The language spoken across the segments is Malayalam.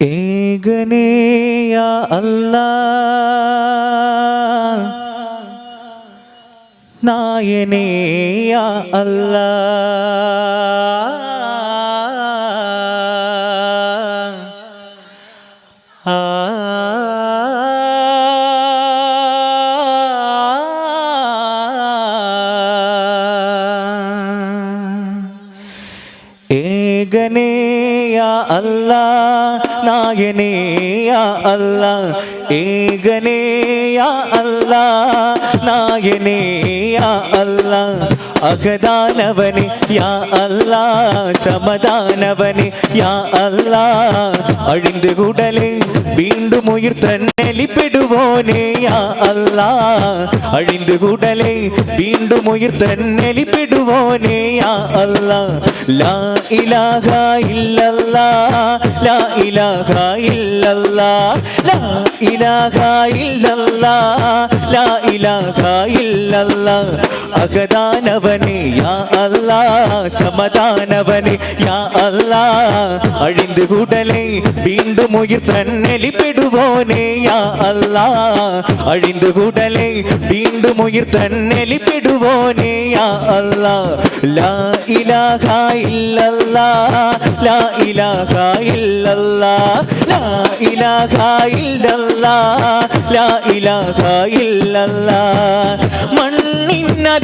ഏകനേയ അല്ല. നായനേയ അല്ല. ആ ഏകനേയ അല്ല നായനേയ അല്ല ഏകനേയ അല്ല നായനേയ അല്ല അഹദാനവന് യാ അല്ലാ സമദാനവന് യാ അല്ലാ. അഴിന്ത് കുടൽ വീണ്ടും ഉയിർ യാ അല്ലാ. അഴിന്ത് കുടൽ വീണ്ടും ഉയിർ യാ അല്ലാ. ലാ ഇലാഹ ഇല്ലല്ലാ ലാ ഇലാഹ ഇല്ലല്ലാ ലാ ഇലാഹ ഇല്ലല്ലാ ലാ ഇലാഹ ഇല്ലല്ലാ. അകദാനവനെ യാ അല്ലാ സമദാനവനി യാ അല്ലാ അഴിന്ത് കൂടലേ വീണ്ടും ഉയിർ തന്നെലിപ്പെടുവോനെ യാ അല്ലാ അഴിന്ത് കൂടലേ വീണ്ടും ഉയിർ തന്നെലിപ്പെടുവോനെ യാ അല്ലാ ലാ ഇലാഹ ഇല്ലല്ലാ ലാ ഇലാഹ ഇല്ലല്ലാ ലാ ഇലാഹ ഇല്ലല്ലാ ലാ ഇലാഹ ഇല്ലല്ലാ മണ്ണിനദി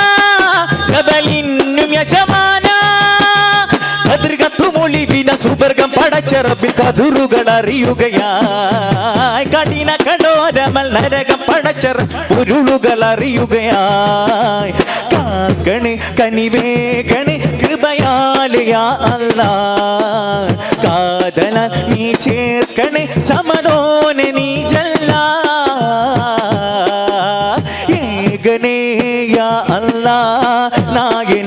സുബർഗം പടച്ചറബിൽ കതിറുകൾ അറിയുകയായി. കഠിന കടോരമൽ നരകം പടച്ചറ ഉരുളുകൾ അറിയുകയായി. കാക്കണ് കനിവേകണ് കൃപയാലയാ അല്ല. കാതല നീ ചേർക്കണ് സമതോനെ നീ ജല്ല ഏകനേയ അല്ല. നായനേയ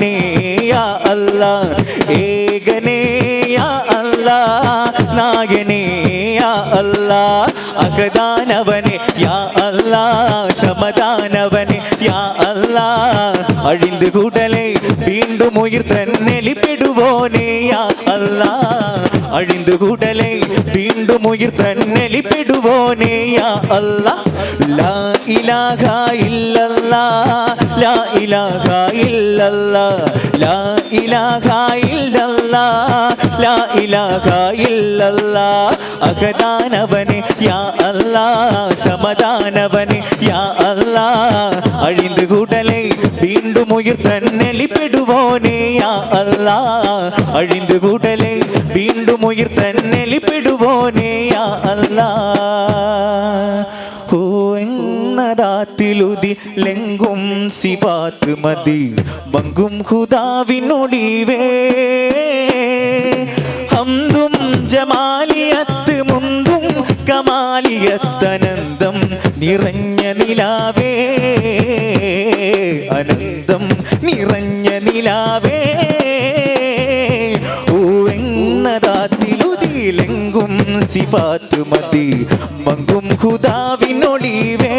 അകദാനവനെ യാ അല്ല സമദാനവനെ യാ അല്ല അഴിந்து കുടലെ വീണ്ടും ഉയിർ തന്നെലിപ്പെടുവോനെ യാ அழிந்து உடலை மீண்டும் உயிர் தன்னெளி பெடுவோனே யா அல்லா லா இலாகா இல்லல்லா லா இலாகா இல்லல்லா லா இலாகா இல்லல்லா லா இலாகா இல்லல்லா அகதானவனே யா அல்லா சமதானவனே யா அல்லா அழிந்து உடலை மீண்டும் உயிர் தன்னெளி பெடுவோனே யா அல்லா அழிந்து உடலை மீண்டும் തന്നെലിപ്പെടുവോനെ യാ അല്ലാ എന്നതാത്തിലുതി ലെങ്കും സിപാത്ത് മതി. മങ്കും ഹുദാവിനൊടിവേ. ഹംദും ജമാലിയത്ത് മുന്തും കമാലിയത്തനന്തം നിറഞ്ഞ നിലാവേ. അനന്തം നിറഞ്ഞ നിലാവേ. സിഫാത്ത് മതി മങ്കും ഹുദാവിനൊളിവേ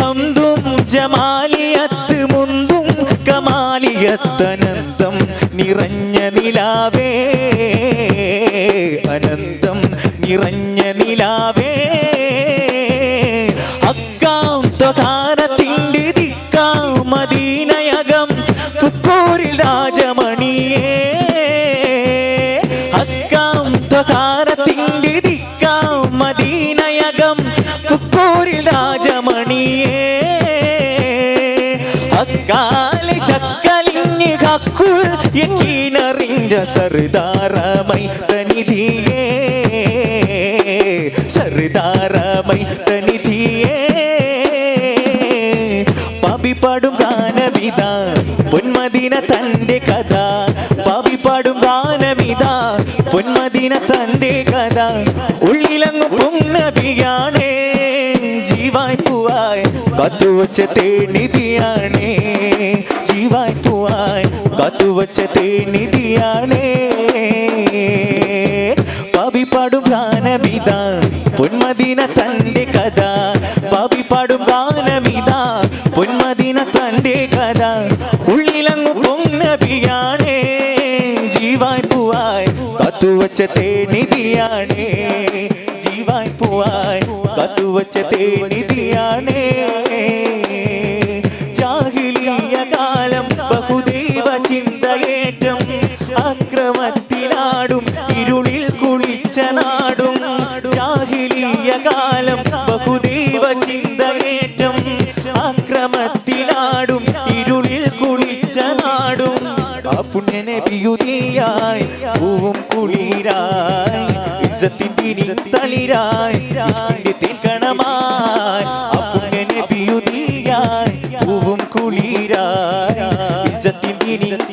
ഹംദും ജമാലിയത്ത് മുന്തും കമാലിയത്തനന്തം നിറഞ്ഞ നിലാവേ. അനന്തം നിറഞ്ഞ നിലാവേ. രാജമണിയേ അക്കാലി ശക്കലിഞ്ഞ് ഹക്കുൽ യക്കീനറിഞ്ഞ സർദാരമൈ തനിധിയേ സർദാരമൈ തനിധിയേ പാടും ഗാനവിത പൊന്മദിന തന്റെ കഥ. പാപി പാടും ഗാനവിത പൊന്മദിന തന്റെ കഥ. ഉള്ളിലെ പൊന്നബിയാണേ കത്തുവച്ച തേനിധിയാണേ. ജീവായി പൂവായി കത്തുവച്ച തേനിധിയാണേ. പാടും ഗാനമിത പൊന്മദീന തന്റെ കഥ. പാപി പാടും ഗാനമിത പൊന്മദീന തന്റെ കഥ. ഉള്ളിലങ്ങു പൊന്നബിയാണേ. ജീവായി പൂവായി കത്തുവച്ച തേനിധിയാണേ. ജീവായി പൂവായി കത്തുവച്ച തേനിധിയാണേ. കുളിച്ച നാടും ജാഹിലീയ കാലം ബഹുദൈവ ചിന്തയേറ്റം അക്രമത്തിലാടും ഇരുളിൽ കുളിച്ച നാടും പുണ്യനെ പിയുതിയായി പൂവും കുളിരായി ഇസത്തിൻ തളിരായി പുണ്യനെ ബിയുതിയായി പൂവും കുളിരായി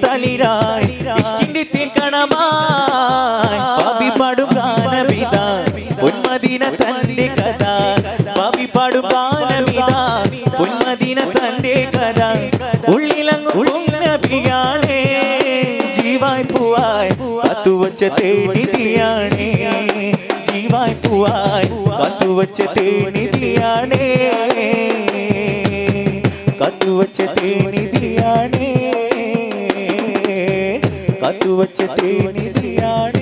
തളിരായി തേക്കണമായി തന്റെ കഥ. പാപി പാടും ഗാനമിത. പൊന്മദീന തന്റെ കഥ. ഉള്ളിലങ്ങ് പൊന്നബിയാണേ ജീവായി പൂവായി കത്തുവച്ച തേനിധിയാണേ. ജീവായി പൂവായി കത്തു വച്ച കത്തുവച്ച കത്തു വച്ച തേനിധിയാണേ.